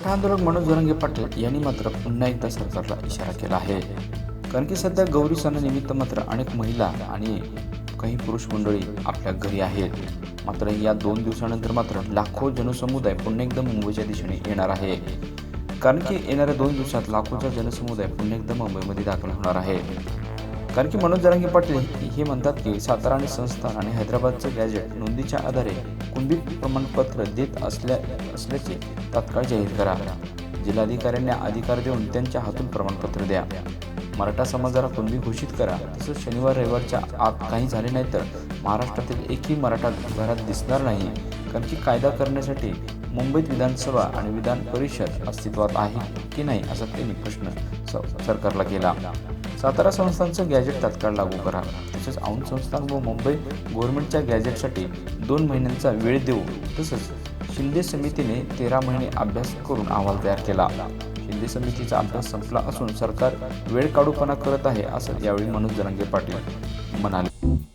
तर आंदोलक मनोज जरंगे पाटील यांनी मात्र पुन्हा एकदा सरकारला इशारा केला आहे. कारण की सध्या गौरी सणानिमित्त मात्र अनेक महिला आणि काही पुरुष मंडळी आपल्या घरी आहेत. मात्र या दोन दिवसानंतर मात्र लाखो जनसमुदाय पुन्हा एकदा मुंबईच्या दिशेने येणार आहे. कारण की येणाऱ्या दोन दिवसात लाखोचा जनसमुदाय पुन्हा एकदा मुंबईमध्ये दाखल होणार आहे. कारण की मनोज जरांगी पाटील हे म्हणतात की सातारा आणि संस्थान आणि हैदराबादचं गॅजेट नोंदीच्या आधारे कुणबी प्रमाणपत्र देत असल्या असल्याचे तात्काळ जाहीर करा. जिल्हाधिकाऱ्यांना अधिकार देऊन त्यांच्या हातून प्रमाणपत्र द्या. मराठा समाजाला कुणबी घोषित करा. तसंच शनिवार रविवारच्या आत काही झाले नाही तर महाराष्ट्रातील एकही मराठा घरात दिसणार नाही. कारण की कायदा करण्यासाठी मुंबईत विधानसभा आणि विधान परिषद अस्तित्वात आहे की नाही असा त्यांनी प्रश्न स- सरकारला केला. सातारा संस्थांचं गॅजेट तात्काळ लागू करा. तसेच औंध संस्थान व मुंबई गव्हर्नमेंटच्या गॅजेटसाठी दोन महिन्यांचा वेळ देऊ. तसंच शिंदे समितीने तेरा महिने अभ्यास करून अहवाल तयार केला. शिंदे समितीचा अभ्यास संपला असून सरकार वेळ काढूपणा करत आहे असं यावेळी मनोज जरांगे पाटील म्हणाले.